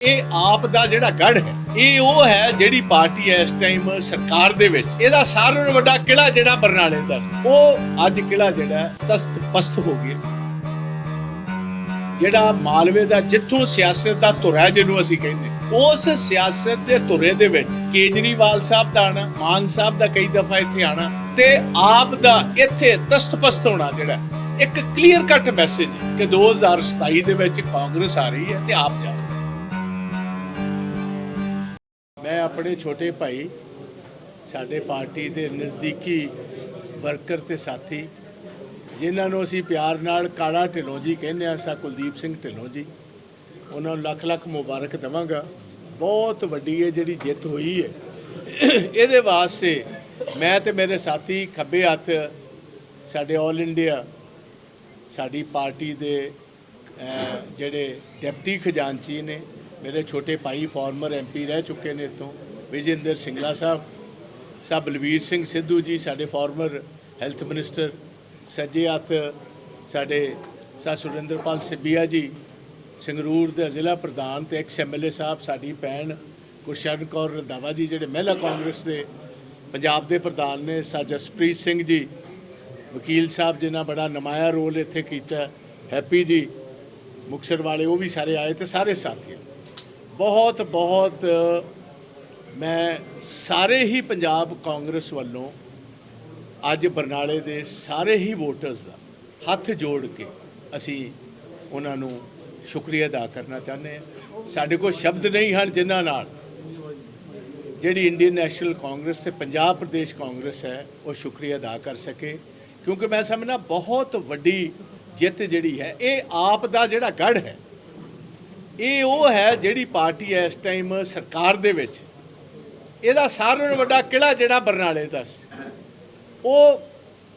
ਇਹ ਆਪ ਦਾ ਜਿਹੜਾ ਗੜ ਹੈ, ਇਹ ਉਹ ਹੈ ਜਿਹੜੀ ਪਾਰਟੀ ਇਸ ਟਾਈਮ ਸਰਕਾਰ ਦੇ ਵਿੱਚ। ਇਹਦਾ ਸਾਰਿਆਂ ਨਾਲੋਂ ਵੱਡਾ ਕਿਲਾ ਜਿਹੜਾ ਬਰਨਾਲੇ ਦਾ ਉਹ ਅੱਜ ਕਿਲਾ ਜਿਹੜਾ ਤਸਤ ਪਸਤ ਹੋ ਗਿਆ। ਜਿਹੜਾ ਮਾਲਵੇ ਦਾ, ਜਿੱਥੋਂ ਸਿਆਸਤ ਦਾ ਧੁਰਾ ਜਿਹਨੂੰ ਅਸੀਂ ਕਹਿੰਦੇ ਉਸ ਸਿਆਸਤ ਦੇ ਧੁਰੇ ਦੇ ਵਿੱਚ ਕੇਜਰੀਵਾਲ ਸਾਹਿਬ ਦਾ ਆਣਾ ਮਾਨ ਸਾਹਿਬ ਦਾ ਕਈ ਦਫਾ ਇੱਥੇ ਆਣਾ ਤੇ ਆਪ ਦਾ ਇੱਥੇ ਤਸਤਪਸਤ ਹੋਣਾ ਜਿਹੜਾ ਇੱਕ ਕਲੀਅਰ ਕੱਟ ਮੈਸੇਜ ਕਿ 2027 ਦੇ ਵਿੱਚ ਕਾਂਗਰਸ ਆ ਰਹੀ ਹੈ ਤੇ ਆਪ ਜਾ ਆਪਣੇ ਛੋਟੇ ਭਾਈ, ਸਾਡੇ ਪਾਰਟੀ ਦੇ ਨਜ਼ਦੀਕੀ ਵਰਕਰ ਤੇ ਸਾਥੀ, ਜਿਨ੍ਹਾਂ ਨੂੰ ਅਸੀਂ ਪਿਆਰ ਨਾਲ ਕਾਲਾ ਢਿੱਲੋਂ ਜੀ ਕਹਿੰਦੇ ਆ ਸਾ ਕੁਲਦੀਪ ਸਿੰਘ ਢਿੱਲੋਂ ਜੀ, ਉਹਨਾਂ ਨੂੰ ਲੱਖ ਲੱਖ ਮੁਬਾਰਕ ਦਵਾਂਗਾ। ਬਹੁਤ ਵੱਡੀ ਇਹ ਜਿਹੜੀ ਜਿੱਤ ਹੋਈ ਹੈ। ਇਹਦੇ ਵਾਸਤੇ ਮੈਂ ਤੇ ਮੇਰੇ ਸਾਥੀ ਖੱਬੇ ਹੱਥ ਸਾਡੇ 올 ਇੰਡੀਆ ਸਾਡੀ ਪਾਰਟੀ ਦੇ ਜਿਹੜੇ ਡਿਪਟੀ ਖਜ਼ਾਨਚੀ ਨੇ ਮੇਰੇ ਛੋਟੇ ਭਾਈ ਫਾਰਮਰ ਐਮਪੀ ਰਹਿ ਚੁੱਕੇ ਨੇ ਇੱਥੋਂ, ਵਿਜੇਂਦਰ ਸਿੰਗਲਾ ਸਾਹਿਬ ਸਾਹਿਬ ਬਲਵੀਰ ਸਿੰਘ ਸਿੱਧੂ ਜੀ, ਸਾਡੇ ਫਾਰਮਰ ਹੈਲਥ ਮਿਨਿਸਟਰ ਸੱਜੇ ਹੱਥ, ਸਾਡੇ ਸਾ ਸੁਰਿੰਦਰਪਾਲ ਸਿੱਬੀਆ ਜੀ, ਸੰਗਰੂਰ ਦੇ ਜ਼ਿਲ੍ਹਾ ਪ੍ਰਧਾਨ ਤੇ ਐਕਸ ਐਮਐਲਏ ਸਾਹਿਬ, ਸਾਡੀ ਭੈਣ ਗੁਰਸ਼ਰਨ ਕੌਰ ਰੰਧਾਵਾ ਜੀ, ਜਿਹੜੇ ਮਹਿਲਾ ਕਾਂਗਰਸ ਦੇ ਪੰਜਾਬ ਦੇ ਪ੍ਰਧਾਨ ਨੇ, ਸਾ ਜਸਪ੍ਰੀਤ ਸਿੰਘ ਜੀ, ਵਕੀਲ ਸਾਹਿਬ, ਜਿਨ੍ਹਾਂ ਬੜਾ ਨਮਾਇਆ ਰੋਲ ਇੱਥੇ ਕੀਤਾ, ਹੈਪੀ ਜੀ ਮੁਕਸਰ ਵਾਲੇ, ਉਹ ਵੀ ਸਾਰੇ ਆਏ ਤੇ ਸਾਰੇ ਸਾਥੀ ਬਹੁਤ ਬਹੁਤ, ਮੈਂ ਸਾਰੇ ਹੀ ਪੰਜਾਬ ਕਾਂਗਰਸ ਵੱਲੋਂ ਅੱਜ ਬਰਨਾਲੇ ਦੇ ਸਾਰੇ ਹੀ ਵੋਟਰਸ ਦਾ ਹੱਥ ਜੋੜ ਕੇ ਅਸੀਂ ਉਹਨਾਂ ਨੂੰ ਸ਼ੁਕਰੀਆ ਅਦਾ ਕਰਨਾ ਚਾਹੁੰਦੇ ਹਾਂ। ਸਾਡੇ ਕੋਲ ਸ਼ਬਦ ਨਹੀਂ ਹਨ ਜਿਨ੍ਹਾਂ ਨਾਲ ਜਿਹੜੀ ਇੰਡੀਅਨ ਨੈਸ਼ਨਲ ਕਾਂਗਰਸ ਤੇ ਪੰਜਾਬ ਪ੍ਰਦੇਸ਼ ਕਾਂਗਰਸ ਹੈ, ਉਹ ਸ਼ੁਕਰੀਆ ਅਦਾ ਕਰ ਸਕੇ। ਕਿਉਂਕਿ ਮੈਂ ਸਮਝਣਾ ਬਹੁਤ ਵੱਡੀ ਜਿੱਤ ਜਿਹੜੀ ਹੈ, ਇਹ ਆਪ ਦਾ ਜਿਹੜਾ ਗੜ ਹੈ ਇਹ ਉਹ ਹੈ ਜਿਹੜੀ ਪਾਰਟੀ ਹੈ ਇਸ ਟਾਈਮ ਸਰਕਾਰ ਦੇ ਵਿੱਚ। ਇਹਦਾ ਸਾਰਿਆਂ ਨਾਲੋਂ ਵੱਡਾ ਕਿਲਾ ਜਿਹੜਾ ਬਰਨਾਲੇ ਦਾ ਸੀ। ਉਹ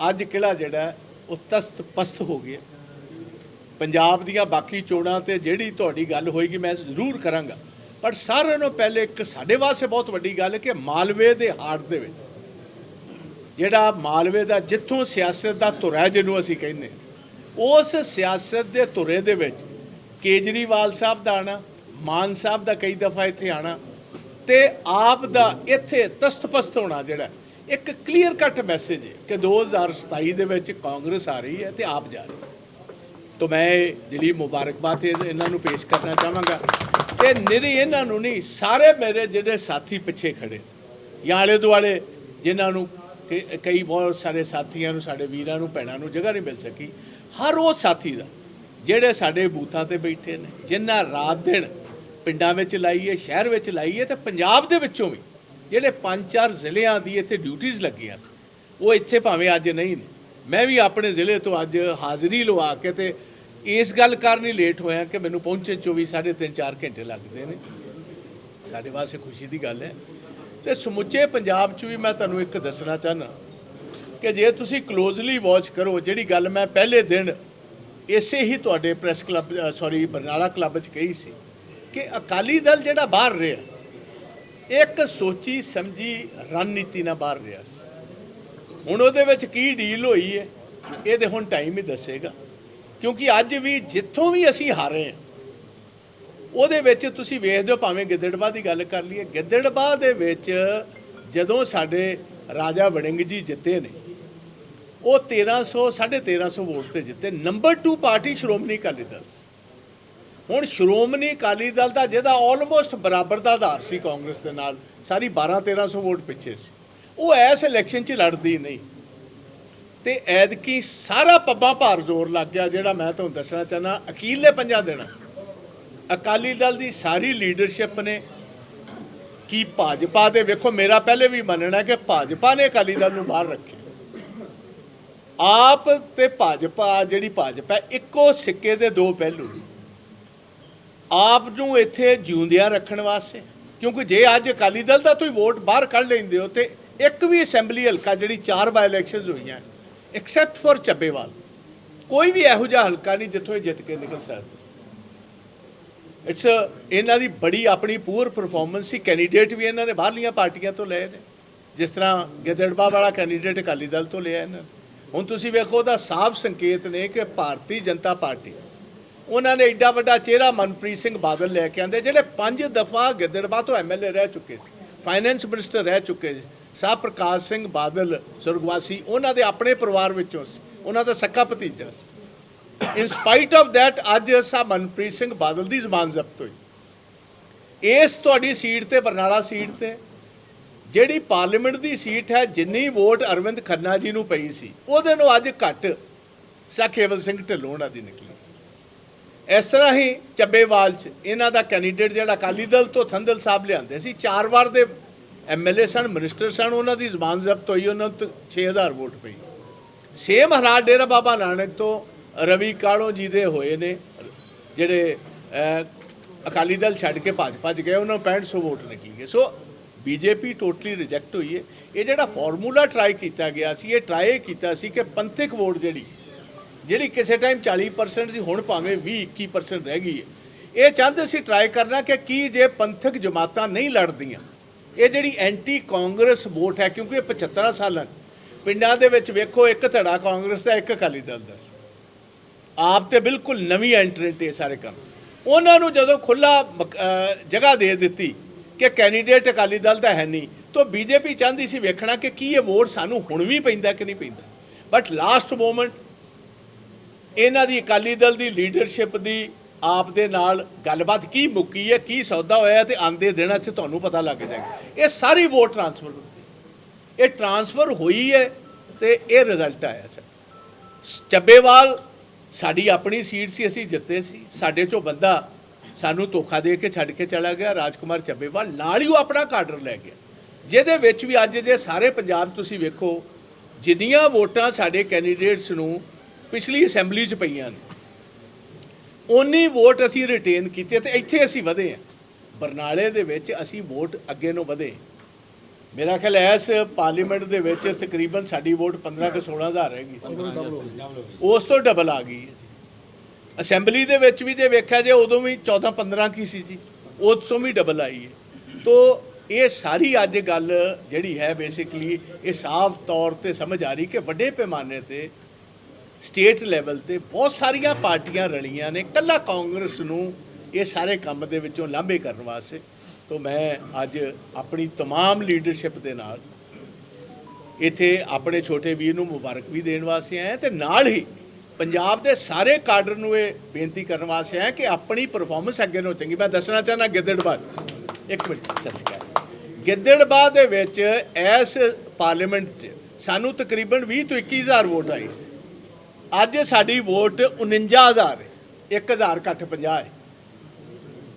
ਅੱਜ ਕਿਲਾ ਜਿਹੜਾ ਉਹ ਤਸਤ ਪਸਤ ਹੋ ਗਿਆ। ਪੰਜਾਬ ਦੀਆਂ ਬਾਕੀ ਚੋਣਾਂ ਤੇ ਜਿਹੜੀ ਤੁਹਾਡੀ ਗੱਲ ਹੋਏਗੀ, ਮੈਂ ਜ਼ਰੂਰ ਕਰਾਂਗਾ। ਪਰ ਸਾਰਿਆਂ ਨੂੰ ਪਹਿਲੇ ਇੱਕ ਸਾਡੇ ਵਾਸਤੇ ਬਹੁਤ ਵੱਡੀ ਗੱਲ ਹੈ ਕਿ ਮਾਲਵੇ ਦੇ ਹਾਰਟ ਦੇ ਵਿੱਚ ਜਿਹੜਾ ਮਾਲਵੇ ਦਾ ਜਿੱਥੋਂ ਸਿਆਸਤ ਦਾ ਧੁਰਾ ਜਿਹਨੂੰ ਅਸੀਂ ਕਹਿੰਦੇ ਉਸ ਸਿਆਸਤ ਦੇ ਧੁਰੇ ਦੇ ਵਿੱਚ ਕੇਜਰੀਵਾਲ ਸਾਹਿਬ ਦਾ ਆਣਾ, ਮਾਨ ਸਾਹਿਬ ਦਾ ਕਈ ਦਫਾ ਇੱਥੇ ਆਣਾ, ਤੇ ਆਪ ਦਾ ਇੱਥੇ ਤਸਤਪਸਤ ਹੋਣਾ ਜਿਹੜਾ, ਇੱਕ ਕਲੀਅਰ ਕੱਟ ਮੈਸੇਜ ਹੈ ਕਿ 2027 ਦੇ ਵਿੱਚ ਕਾਂਗਰਸ ਆ ਰਹੀ ਹੈ ਤੇ ਆਪ ਜਾ ਰਹੀ ਹੈ। ਤੋ ਮੈਂ ਇਹ ਦਿਲੀ ਮੁਬਾਰਕਬਾਦ ਇਹਨਾਂ ਨੂੰ ਪੇਸ਼ ਕਰਨਾ ਚਾਹਾਂਗਾ ਤੇ ਨਿਰੇ ਇਹਨਾਂ ਨੂੰ ਨਹੀਂ, ਸਾਰੇ ਮੇਰੇ ਜਿਹੜੇ ਸਾਥੀ ਪਿੱਛੇ ਖੜੇ, ਜਾਂ ਆਲੇ ਦੁਆਲੇ ਜਿਨ੍ਹਾਂ ਨੂੰ ਕਈ ਬਹੁਤ ਸਾਰੇ ਸਾਥੀਆਂ ਨੂੰ, ਸਾਡੇ ਵੀਰਾਂ ਨੂੰ, ਭੈਣਾਂ ਨੂੰ ਜਗ੍ਹਾ ਨਹੀਂ ਮਿਲ ਸਕੀ, ਹਰ ਉਹ ਸਾਥੀ ਦਾ ਜਿਹੜੇ ਸਾਡੇ ਬੂਥਾਂ ਤੇ ਬੈਠੇ ਨੇ, ਜਿਨ੍ਹਾਂ ਰਾਤ ਦਿਨ ਪਿੰਡਾਂ ਵਿੱਚ ਲਾਈਏ, ਸ਼ਹਿਰ ਵਿੱਚ ਲਾਈਏ ਤੇ ਪੰਜਾਬ ਦੇ ਵਿੱਚੋਂ ਵੀ ਜਿਹੜੇ ਪੰਜ ਚਾਰ ਜ਼ਿਲ੍ਹਿਆਂ ਦੀ ਇੱਥੇ ਡਿਊਟੀਆਂ ਲੱਗੀਆਂ ਸੀ, ਉਹ ਇੱਥੇ ਭਾਵੇਂ ਅੱਜ ਨਹੀਂ ਨੇ। ਮੈਂ ਵੀ ਆਪਣੇ ਜ਼ਿਲ੍ਹੇ ਤੋਂ ਅੱਜ ਹਾਜ਼ਰੀ ਲਵਾ ਕੇ ਤੇ ਇਸ ਗੱਲ ਕਾਰਨ ਹੀ ਲੇਟ ਹੋਇਆ ਕਿ ਮੈਨੂੰ ਪਹੁੰਚੇ 24 ਸਾਢੇ ਤਿੰਨ 4 ਘੰਟੇ ਲੱਗਦੇ ਨੇ। ਸਾਡੇ ਵਾਸਤੇ ਖੁਸ਼ੀ ਦੀ ਗੱਲ ਹੈ। ਤੇ ਸਮੁੱਚੇ ਪੰਜਾਬ 'ਚ ਵੀ ਮੈਂ ਤੁਹਾਨੂੰ ਇੱਕ ਦੱਸਣਾ ਚਾਹਨਾ ਕਿ ਜੇ ਤੁਸੀਂ ਕਲੋਜ਼ਲੀ ਵਾਚ ਕਰੋ, ਜਿਹੜੀ ਗੱਲ ਮੈਂ ਪਹਿਲੇ ਦਿਨ ਇਸੇ ਹੀ ਤੁਹਾਡੇ press club sorry Barnala club 'ਚ ਕਹੀ ਸੀ ਕਿ ਅਕਾਲੀ ਦਲ ਜਿਹੜਾ ਬਾਹਰ ਰਿਹਾ, ਇੱਕ ਸੋਚੀ ਸਮਝੀ ਰਣਨੀਤੀ ਨਾਲ ਬਾਹਰ ਰਿਹਾ ਸੀ। ਹੁਣ ਉਹਦੇ ਵਿੱਚ ਕੀ ਡੀਲ ਹੋਈ ਹੈ, ਇਹ ਇਹਦੇ ਹੁਣ ਟਾਈਮ ਹੀ ਦੱਸੇਗਾ। ਕਿਉਂਕਿ ਅੱਜ ਵੀ ਜਿੱਥੋਂ ਵੀ ਅਸੀਂ ਹਾਰੇ ਹਾਂ, ਉਹਦੇ ਵਿੱਚ ਤੁਸੀਂ ਵੇਖਦੇ ਹੋ ਭਾਵੇਂ ਗਿੱਦੜਬਾਹ ਦੀ ਗੱਲ ਕਰ ਲਈਏ, ਗਿੱਦੜਬਾਹ ਦੇ ਵਿੱਚ ਜਦੋਂ ਸਾਡੇ ਰਾਜਾ ਵੜਿੰਗ ਜੀ ਜਿੱਤੇ ਨੇ ਉਹ 1300 1350 ਵੋਟ ਤੇ ਜਿੱਤੇ। ਨੰਬਰ 2 ਪਾਰਟੀ ਸ਼੍ਰੋਮਣੀ ਅਕਾਲੀ ਦਲ ਹੁਣ ਸ਼੍ਰੋਮਣੀ ਅਕਾਲੀ ਦਲ ਦਾ ਜਿਹਦਾ ਆਲਮੋਸਟ ਬਰਾਬਰ ਦਾ ਆਧਾਰ ਸੀ ਕਾਂਗਰਸ ਦੇ ਨਾਲ, ਸਾਰੀ 12 1300 ਵੋਟ ਪਿੱਛੇ ਸੀ। ਉਹ ਐਸ ਇਲੈਕਸ਼ਨ 'ਚ ਲੜਦੀ ਨਹੀਂ। ਤੇ ਐਦਕੀ ਸਾਰਾ ਪੱਬਾਂ ਭਾਰ ਜ਼ੋਰ ਲੱਗ ਗਿਆ, ਜਿਹੜਾ ਮੈਂ ਤੁਹਾਨੂੰ ਦੱਸਣਾ ਚਾਹਨਾ ਅਖੀਰਲੇ ਪੰਜਾਂ ਦਿਨਾਂ। ਅਕਾਲੀ ਦਲ ਦੀ ਸਾਰੀ ਲੀਡਰਸ਼ਿਪ ਨੇ ਕੀ ਭਾਜਪਾ ਦੇ, ਵੇਖੋ, ਮੇਰਾ ਪਹਿਲੇ ਵੀ ਮੰਨਣਾ ਕਿ ਭਾਜਪਾ ਨੇ ਅਕਾਲੀ ਦਲ ਨੂੰ ਬਾਹਰ ਰੱਖਿਆ ਆਪ ਤੇ ਭਾਜਪਾ, ਜਿਹੜੀ ਭਾਜਪਾ ਇੱਕੋ ਸਿੱਕੇ ਦੇ ਦੋ ਪਹਿਲੂ ਆਪ ਨੂੰ ਇੱਥੇ ਜਿਉਂਦਿਆਂ ਰੱਖਣ ਵਾਸਤੇ। ਕਿਉਂਕਿ ਜੇ ਅੱਜ ਅਕਾਲੀ ਦਲ ਦਾ ਤੁਸੀਂ ਵੋਟ ਬਾਹਰ ਕੱਢ ਲੈਂਦੇ ਹੋ ਤੇ ਇੱਕ ਵੀ ਅਸੈਂਬਲੀ ਹਲਕਾ ਜਿਹੜੀ ਚਾਰ ਬਾਈ ਇਲੈਕਸ਼ਨਸ ਹੋਈਆਂ ਐਕਸੈਪਟ ਫॉर ਚੱਬੇਵਾਲ ਕੋਈ ਵੀ ਇਹੋ ਜਿਹਾ ਹਲਕਾ ਨਹੀਂ ਜਿੱਥੋਂ ਇਹ ਜਿੱਤ ਕੇ ਨਿਕਲ ਸਕਦਾ। ਇਟਸ ਇਹਨਾਂ ਦੀ ਬੜੀ ਆਪਣੀ ਪੂਰ ਪਰਫਾਰਮੈਂਸ ਸੀ। ਕੈਂਡੀਡੇਟ ਵੀ ਇਹਨਾਂ ਨੇ ਬਾਹਰਲੀਆਂ ਪਾਰਟੀਆਂ ਤੋਂ ਲਏ ਨੇ। ਜਿਸ ਤਰ੍ਹਾਂ ਗਿੱਦੜਬਾ ਵਾਲਾ ਕੈਂਡੀਡੇਟ ਅਕਾਲੀ ਦਲ ਤੋਂ ਲਿਆ ਇਹਨਾਂ ਨੇ। ਹੁਣ ਤੁਸੀਂ ਵੇਖੋ ਉਹਦਾ ਸਾਫ਼ ਸੰਕੇਤ ਨੇ ਕਿ ਭਾਰਤੀ ਜਨਤਾ ਪਾਰਟੀ, ਉਹਨਾਂ ਨੇ ਐਡਾ ਵੱਡਾ ਚਿਹਰਾ ਮਨਪ੍ਰੀਤ ਸਿੰਘ ਬਾਦਲ ਲੈ ਕੇ ਆਂਦੇ, ਜਿਹੜੇ ਪੰਜ ਦਫਾ ਗਿੱਦੜਬਾ ਤੋਂ ਐਮਐਲਏ ਰਹਿ ਚੁੱਕੇ ਸੀ ਫਾਈਨੈਂਸ ਮਿਨਿਸਟਰ ਰਹਿ ਚੁੱਕੇ ਸੀ, ਸਾਹ ਪ੍ਰਕਾਸ਼ ਸਿੰਘ ਬਾਦਲ ਸੁਰਗਵਾਸੀ, ਉਹਨਾਂ ਦੇ ਆਪਣੇ ਪਰਿਵਾਰ ਵਿੱਚੋਂ ਸੀ, ਉਹਨਾਂ ਦਾ ਸੱਕਾ ਭਤੀਜਾ ਸੀ। ਇਨ ਸਪਾਈਟ ਆਫ ਥੈਟ ਅੱਜ ਸਾ ਮਨਪ੍ਰੀਤ ਸਿੰਘ ਬਾਦਲ ਦੀ ਜ਼ਬਾਨ ਜ਼ਬਤ ਹੋਈ। ਇਸ ਤੁਹਾਡੀ ਸੀਟ ਤੇ, ਬਰਨਾਲਾ ਸੀਟ ਤੇ ਜਿਹੜੀ ਪਾਰਲੀਮੈਂਟ ਦੀ ਸੀਟ ਹੈ, ਜਿੰਨੀ ਵੋਟ ਅਰਵਿੰਦ ਖੰਨਾ ਜੀ ਨੂੰ ਪਈ ਸੀ, ਉਹਦੇ ਨੂੰ ਅੱਜ ਘੱਟ ਸਖੇਵਲ ਸਿੰਘ ਢਿੱਲੋਂ ਉਹਨਾਂ ਦੀ ਨਿਕਲੀ। ਇਸ ਤਰ੍ਹਾਂ ਹੀ ਚੱਬੇਵਾਲ ਚ ਇਹਨਾਂ ਦਾ ਕੈਂਡੀਡੇਟ ਜਿਹੜਾ ਅਕਾਲੀ ਦਲ ਤੋਂ ਥੰਦਲ ਸਾਹਿਬ ਲਿਆਂਦੇ ਸੀ, ਚਾਰ ਵਾਰ ਦੇ ਐਮਐਲਏ ਸਨ ਮਿਨਿਸਟਰ ਸਨ, ਉਹਨਾਂ ਦੀ ਜ਼ਬਾਨ ਜ਼ਬਤ ਹੋਈ, ਉਹਨਾਂ ਨੂੰ 6000 ਵੋਟ ਪਈ। ਸੇਮ ਹਾਲਾਤ ਡੇਰਾ ਬਾਬਾ ਨਾਨਕ ਤੋਂ ਰਵੀ ਕਾੜੋ ਜੀ ਦੇ ਹੋਏ ਨੇ, ਜਿਹੜੇ ਅਕਾਲੀ ਦਲ ਛੱਡ ਕੇ ਭਾਜਪਾ 'ਚ ਗਏ, ਉਹਨਾਂ ਨੂੰ 6500 ਵੋਟ ਨਿਕਲੀ ਗਏ। ਸੋ ਬੀਜੇਪੀ ਟੋਟਲੀ ਰਿਜੈਕਟ ਹੋਈ ਹੈ। ਇਹ ਜਿਹੜਾ ਫਾਰਮੂਲਾ ਟਰਾਈ ਕੀਤਾ ਗਿਆ ਸੀ, ਇਹ ਟਰਾਈ ਕੀਤਾ ਸੀ ਕਿ ਪੰਥਕ ਵੋਟ ਜਿਹੜੀ ਜਿਹੜੀ ਕਿਸੇ ਟਾਈਮ 40% ਸੀ, ਹੁਣ ਭਾਵੇਂ 20 21% ਰਹਿ ਗਈ ਹੈ। ਇਹ ਚਾਹੁੰਦੇ ਸੀ ਟਰਾਈ ਕਰਨਾ ਕਿ ਕੀ ਜੇ ਪੰਥਕ ਜਮਾਤਾਂ ਨਹੀਂ ਲੜਦੀਆਂ, ਇਹ ਜਿਹੜੀ ਐਂਟੀ ਕਾਂਗਰਸ ਵੋਟ ਹੈ, ਕਿਉਂਕਿ ਇਹ 75 ਸਾਲਾਂ ਪਿੰਡਾਂ ਦੇ ਵਿੱਚ ਵੇਖੋ, ਇੱਕ ਧੜਾ ਕਾਂਗਰਸ ਦਾ, ਇੱਕ ਅਕਾਲੀ ਦਲ ਦਾ ਸੀ। ਆਪ ਤੇ ਬਿਲਕੁਲ ਨਵੀਂ ਐਂਟਰੈਂਟ ਇਹ ਸਾਰੇ ਕੰਮ। ਉਹਨਾਂ ਨੂੰ ਜਦੋਂ ਖੁੱਲਾ ਜਗ੍ਹਾ ਦੇ ਦਿੱਤੀ ਕਿ ਕੈਂਡੀਡੇਟ ਅਕਾਲੀ ਦਲ ਦਾ ਹੈ ਨਹੀਂ। ਤਾਂ ਬੀਜੇਪੀ ਚਾਹੁੰਦੀ ਸੀ ਵੇਖਣਾ ਕਿ ਕੀ ਇਹ ਵੋਟ ਸਾਨੂੰ ਹੁਣ ਵੀ ਪੈਂਦਾ ਕਿ ਨਹੀਂ ਪੈਂਦਾ। ਬਟ ਲਾਸਟ ਮੂਮੈਂਟ ਇਹਨਾਂ ਦੀ ਅਕਾਲੀ ਦਲ ਦੀ ਲੀਡਰਸ਼ਿਪ ਦੀ ਆਪ ਦੇ ਨਾਲ ਗੱਲਬਾਤ ਕੀ ਮੁੱਕੀ ਹੈ, ਕੀ ਸੌਦਾ ਹੋਇਆ ਤੇ ਆਂਦੇ ਦਿਨਾਂ 'ਚ ਤੁਹਾਨੂੰ ਪਤਾ ਲੱਗ ਜਾਏਗਾ। ਇਹ ਸਾਰੀ ਵੋਟ ਟ੍ਰਾਂਸਫਰ ਇਹ ਟ੍ਰਾਂਸਫਰ ਹੋਈ ਹੈ ਤੇ ਇਹ ਰਿਜ਼ਲਟ ਆਇਆ ਸਰ। ਚੱਬੇਵਾਲ ਸਾਡੀ ਆਪਣੀ ਸੀਟ ਸੀ, ਅਸੀਂ ਜਿੱਤੇ ਸੀ। ਸਾਡੇ ਚੋਂ ਬੰਦਾ ਸਾਨੂੰ ਧੋਖਾ ਦੇ ਕੇ ਛੱਡ ਕੇ ਚਲਾ ਗਿਆ, ਰਾਜਕੁਮਾਰ ਚੱਬੇਵਾਲ ਨਾਲ ਹੀ ਉਹ ਆਪਣਾ ਕਾਡਰ ਲੈ ਗਿਆ। ਜਿਹਦੇ ਵਿੱਚ ਵੀ ਅੱਜ ਜੇ ਸਾਰੇ ਪੰਜਾਬ ਤੁਸੀਂ ਵੇਖੋ, ਜਿੰਨੀਆਂ ਵੋਟਾਂ ਸਾਡੇ ਕੈਂਡੀਡੇਟਸ ਨੂੰ ਪਿਛਲੀ ਅਸੈਂਬਲੀ 'ਚ ਪਈਆਂ ਨੇ ਉਨੀ ਵੋਟ ਅਸੀਂ ਰਿਟੇਨ ਕੀਤੀ ਤੇ ਇੱਥੇ ਅਸੀਂ ਵਧੇ ਆ ਬਰਨਾਲੇ ਦੇ ਵਿੱਚ ਅਸੀਂ ਵੋਟ ਅੱਗੇ ਨੂੰ ਵਧੇ। ਮੇਰਾ ਖਿਆਲ ਹੈ ਇਸ ਪਾਰਲੀਮੈਂਟ ਦੇ ਵਿੱਚ ਤਕਰੀਬਨ ਸਾਡੀ ਵੋਟ 15 ਕਿ 16000 ਰਹਿ ਗਈ ਉਸ ਤੋਂ ਡਬਲ ਆ ਗਈ ਅਸੈਂਬਲੀ ਦੇ ਵਿੱਚ ਵੀ ਜੇ ਵੇਖਿਆ ਜੇ ਉਦੋਂ ਵੀ 14 15 ਕੀ ਸੀ ਜੀ ਉਸ ਤੋਂ ਵੀ ਡਬਲ ਆਈ ਹੈ ਤੋ ਇਹ ਸਾਰੀ ਅੱਜ ਗੱਲ ਜਿਹੜੀ ਹੈ ਬੇਸਿਕਲੀ ਇਹ ਸਾਫ਼ ਤੌਰ ਤੇ ਸਮਝ ਆ ਰਹੀ ਕਿ ਵੱਡੇ ਪੈਮਾਨੇ ਤੇ ਸਟੇਟ ਲੈਵਲ ਤੇ ਬਹੁਤ ਸਾਰੀਆਂ ਪਾਰਟੀਆਂ ਰਲੀਆਂ ਨੇ ਕੱਲਾ ਕਾਂਗਰਸ ਨੂੰ ਇਹ ਸਾਰੇ ਕੰਮ ਦੇ ਵਿੱਚੋਂ ਲਾਂਭੇ ਕਰਨ ਵਾਸਤੇ ਤੋਂ ਮੈਂ ਅੱਜ ਆਪਣੀ तमाम ਲੀਡਰਸ਼ਿਪ ਦੇ ਨਾਲ ਇੱਥੇ ਆਪਣੇ ਛੋਟੇ ਵੀਰ ਨੂੰ ਮੁਬਾਰਕ ਵੀ ਦੇਣ ਵਾਸਤੇ ਆਏ ਹਾਂ ਤੇ ਨਾਲ ਹੀ ਪੰਜਾਬ ਦੇ ਸਾਰੇ ਕਾਡਰ ਨੂੰ ਇਹ ਬੇਨਤੀ ਕਰਨ ਵਾਸਤੇ ਹੈ ਕਿ ਆਪਣੀ ਪਰਫਾਰਮੈਂਸ ਅੱਗੇ ਨੂੰ ਚੰਗੀ। ਮੈਂ ਦੱਸਣਾ ਚਾਹਨਾ ਗਿੱਦੜਬਾਹ ਇੱਕ ਮਿੰਟ, ਸਤਿ ਸ਼੍ਰੀ ਅਕਾਲ। ਗਿੱਦੜਬਾਹ ਦੇ ਵਿੱਚ ਇਸ ਪਾਰਲੀਮੈਂਟ 'ਚ ਸਾਨੂੰ ਤਕਰੀਬਨ 20 ਤੋਂ 21000 ਵੋਟ ਆਈ ਸੀ। ਅੱਜ ਸਾਡੀ ਵੋਟ 49000 ਹੈ। 1000 ਘੱਟ 50 ਹੈ।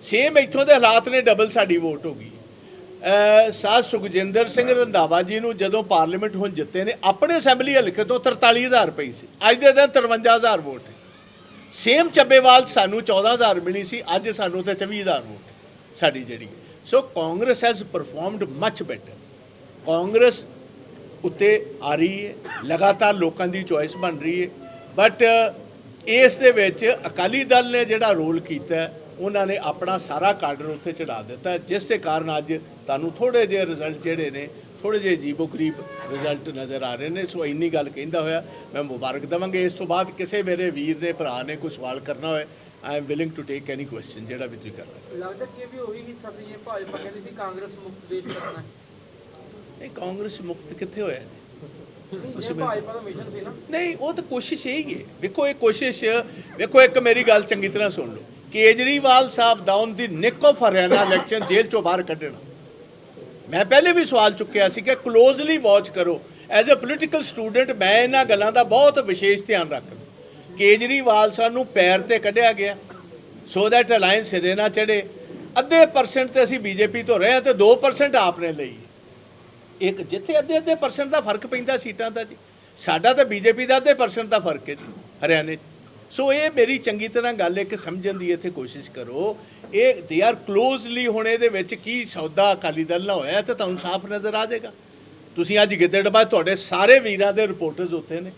ਸੇਮ ਇੱਥੋਂ ਦੇ ਹਾਲਾਤ ਨੇ ਡਬਲ ਸਾਡੀ ਵੋਟ ਹੋ ਗਈ। ਸਾਧ ਸੁਖਜਿੰਦਰ ਸਿੰਘ ਰੰਧਾਵਾ ਜੀ ਨੂੰ ਜਦੋਂ ਪਾਰਲੀਮੈਂਟ ਹੁਣ ਜਿੱਤੇ ਨੇ, ਆਪਣੇ ਅਸੈਂਬਲੀ ਹਲਕੇ ਤੋਂ 43000 ਰੁਪਏ ਸੀ। ਅੱਜ ਦੇ ਦਿਨ 53000 ਵੋਟ ਸੇਮ ਚੱਬੇਵਾਲ ਸਾਨੂੰ 14000 ਮਿਲੀ ਸੀ, ਅੱਜ ਸਾਨੂੰ ਤੇ 24000 ਵੋਟ ਸਾਡੀ ਜਿਹੜੀ। So Congress has performed much better Congress ਉੱਤੇ ਆ ਰਹੀ ਹੈ, ਲਗਾਤਾਰ ਲੋਕਾਂ ਦੀ ਚੋਇਸ ਬਣ ਰਹੀ ਹੈ। ਬਟ ਇਸ ਦੇ ਵਿੱਚ ਅਕਾਲੀ ਦਲ ਨੇ ਜਿਹੜਾ ਰੋਲ ਕੀਤਾ, ਉਹਨਾਂ ਨੇ ਆਪਣਾ ਸਾਰਾ ਕਾਡਰ ਉੱਥੇ ਚੜਾ ਦਿੱਤਾ, ਜਿਸ ਦੇ ਕਾਰਨ ਅੱਜ ਤੁਹਾਨੂੰ ਥੋੜੇ ਜਿਹੇ ਰਿਜ਼ਲਟ ਜਿਹੜੇ ਨੇ ਥੋੜੇ ਜਿਹੇ ਜੀਬੋ-ਗਰੀਬ ਰਿਜ਼ਲਟ ਨਜ਼ਰ ਆ ਰਹੇ ਨੇ। ਸੋ ਇੰਨੀ ਗੱਲ ਕਹਿੰਦਾ ਹੋਇਆ ਮੈਂ ਮੁਬਾਰਕ ਦਵਾਂਗੇ। ਇਸ ਤੋਂ ਬਾਅਦ ਕਿਸੇ ਮੇਰੇ ਵੀਰ ਨੇ ਭਰਾ ਨੇ ਕੋਈ ਸਵਾਲ ਕਰਨਾ ਹੋਏ I am willing to take any question ਜਿਹੜਾ ਵੀ ਤੁਸੀਂ ਕਰਨਾ। ਲੱਗਦਾ ਕਿ ਵੀ ਉਹੀ ਹਿੱਸਾ ਸੀ ਇਹ ਭਾਜਪਾ ਕਹਿੰਦੀ ਸੀ ਕਾਂਗਰਸ ਮੁਕਤ ਦੇਸ਼ ਕਰਨਾ ਹੈ। ਨਹੀਂ ਕਾਂਗਰਸ ਮੁਕਤ ਕਿੱਥੇ ਹੋਇਆ? ਇਹ ਭਾਜਪਾ ਦਾ ਮਿਸ਼ਨ ਸੀ ਨਾ। ਨਹੀਂ ਉਹ ਤਾਂ ਕੋਸ਼ਿਸ਼ ਹੀ ਹੈ। ਵੇਖੋ ਇਹ ਕੋਸ਼ਿਸ਼ ਵੇਖੋ ਇੱਕ ਮੇਰੀ ਗੱਲ ਚੰਗੀ ਤਰ੍ਹਾਂ ਸੁਣ ਲਓ। ਕੇਜਰੀਵਾਲ ਸਾਹਿਬ ਦੀ ਨਿਕ ਆਫ ਹਰਿਆਣਾ ਇਲੈਕਸ਼ਨ ਜੇਲ੍ਹ ਚੋਂ ਬਾਹਰ ਕੱਢਣਾ। ਮੈਂ ਪਹਿਲੇ ਵੀ ਸਵਾਲ ਚੁੱਕਿਆ ਸੀ ਕਿ ਕਲੋਜ਼ਲੀ ਵਾਚ ਕਰੋ। ਐਜ਼ ਅ ਪੋਲੀਟੀਕਲ ਸਟੂਡੈਂਟ ਮੈਂ ਇਹਨਾਂ ਗੱਲਾਂ ਦਾ ਬਹੁਤ ਵਿਸ਼ੇਸ਼ ਧਿਆਨ ਰੱਖਦਾ। ਕੇਜਰੀਵਾਲ ਸਾਨੂੰ ਪੈਰ ਤੇ ਕੱਢਿਆ ਗਿਆ ਸੋ ਦੈਟ ਅਲਾਈਅੰਸ ਸਿਰੇ ਨਾ ਚੜੇ ਅੱਧੇ ਪਰਸੈਂਟ ਤੇ ਅਸੀਂ ਬੀਜੇਪੀ ਤੋਂ ਰਹੇ ਹਾਂ ਤੇ 2% ਆਪਨੇ ਲਈ। ਇੱਕ ਜਿੱਥੇ ਅੱਧੇ ਅੱਧੇ ਪਰਸੈਂਟ ਦਾ ਫ਼ਰਕ ਪੈਂਦਾ ਸੀਟਾਂ ਦਾ ਜੀ। ਸਾਡਾ ਤਾਂ ਬੀਜੇਪੀ ਦਾ ਅੱਧੇ ਪਰਸੈਂਟ ਦਾ ਫ਼ਰਕ ਹੈ ਜੀ, ਹਰਿਆਣੇ 'ਚ। ਸੋ ਇਹ ਮੇਰੀ ਚੰਗੀ ਤਰ੍ਹਾਂ ਗੱਲ ਇੱਕ ਸਮਝਣ ਦੀ ਇੱਥੇ ਕੋਸ਼ਿਸ਼ ਕਰੋ। ਇਹ ਦੇ ਆਰ ਕਲੋਜ਼ਲੀ ਹੁਣ ਇਹਦੇ ਵਿੱਚ ਕੀ ਸੌਦਾ ਅਕਾਲੀ ਦਲ ਨਾਲ ਹੋਇਆ ਤਾਂ ਤੁਹਾਨੂੰ ਸਾਫ਼ ਨਜ਼ਰ ਆ ਜਾਏਗਾ। ਤੁਸੀਂ ਅੱਜ ਗਿੱਦੜਬਾਹ, ਤੁਹਾਡੇ ਸਾਰੇ ਵੀਰਾਂ ਦੇ ਰਿਪੋਰਟਰਸ ਉੱਥੇ ਨੇ।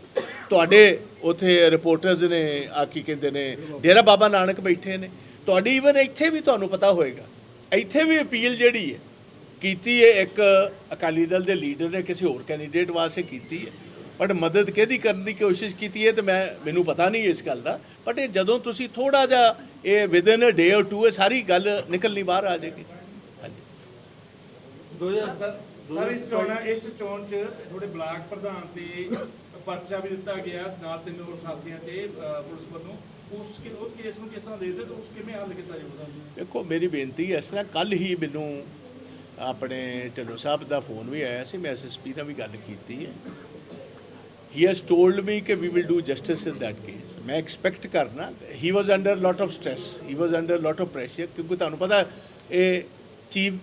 ਤੁਹਾਡੇ ਉੱਥੇ ਰਿਪੋਰਟਰਸ ਨੇ ਆ ਕੀ ਕਹਿੰਦੇ ਨੇ, ਡੇਰਾ ਬਾਬਾ ਨਾਨਕ ਬੈਠੇ ਨੇ। ਤੁਹਾਡੀ ਇਵਨ ਇੱਥੇ ਵੀ ਤੁਹਾਨੂੰ ਪਤਾ ਹੋਏਗਾ। ਇੱਥੇ ਵੀ ਅਪੀਲ ਜਿਹੜੀ ਹੈ, ਕੀਤੀ ਹੈ ਇੱਕ ਅਕਾਲੀ ਦਲ ਦੇ ਲੀਡਰ ਨੇ, ਕਿਸੇ ਹੋਰ ਕੈਂਡੀਡੇਟ ਵਾਸਤੇ ਕੀਤੀ ਹੈ। ਬਟ ਮਦਦ ਕਿਹਦੀ ਕਰਨ ਦੀ ਕੋਸ਼ਿਸ਼ ਕੀਤੀ ਹੈ ਤੇ ਮੈਂ ਮੈਨੂੰ ਪਤਾ ਨਹੀਂ ਇਸ ਗੱਲ ਦਾ ਬਟ ਇਹ ਜਦੋਂ ਤੁਸੀਂ ਥੋੜਾ ਜਿਹਾ ਇਹ within a day or two ਇਹ ਸਾਰੀ ਗੱਲ ਨਿਕਲਣੀ ਬਾਹਰ ਆ ਜਾਏਗੀ। ਹਾਂਜੀ। 2000 ਸਰ ਇਸ ਚੋਣ ਇਸ ਚੋਣ ਚ ਤੁਹਾਡੇ ਬਲਾਕ ਪ੍ਰਧਾਨ ਤੇ ਪਰਚਾ ਵੀ ਦਿੱਤਾ ਗਿਆ ਨਾਲ ਤਿੰਨ ਹੋਰ ਸਾਥੀਆਂ ਤੇ ਪੁਲਿਸ ਵੱਲੋਂ। ਉਸ ਕਿ ਉਸ ਕੇਸ ਨੂੰ ਕਿਸ ਤਰ੍ਹਾਂ ਦੇਖਦੇ ਤੇ ਉਸ ਕਿਵੇਂ ਹੱਲ ਕੀਤਾ ਜਾਊਗਾ? ਦੇਖੋ ਮੇਰੀ ਬੇਨਤੀ ਹੈ ਇਸ ਤਰ੍ਹਾਂ ਕੱਲ ਹੀ ਮੈਨੂੰ ਆਪਣੇ ਢਿੱਲੋਂ ਸਾਹਿਬ ਦਾ ਫੋਨ ਵੀ ਆਇਆ ਸੀ ਮੈਂ ਐਸਐਸਪੀ ਨਾਲ ਵੀ ਗੱਲ ਕੀਤੀ ਹੈ। ਹੀ ਹੈਜ਼ ਟੋਲਡ ਮੀ ਕਿ we will do justice in that case ਮੈਂ ਐਕਸਪੈਕਟ ਕਰਨਾ he was under lot of stress he was under lot of pressure ਕਿਉਂਕਿ ਤੁਹਾਨੂੰ ਪਤਾ ਇਹ ਚੀਫ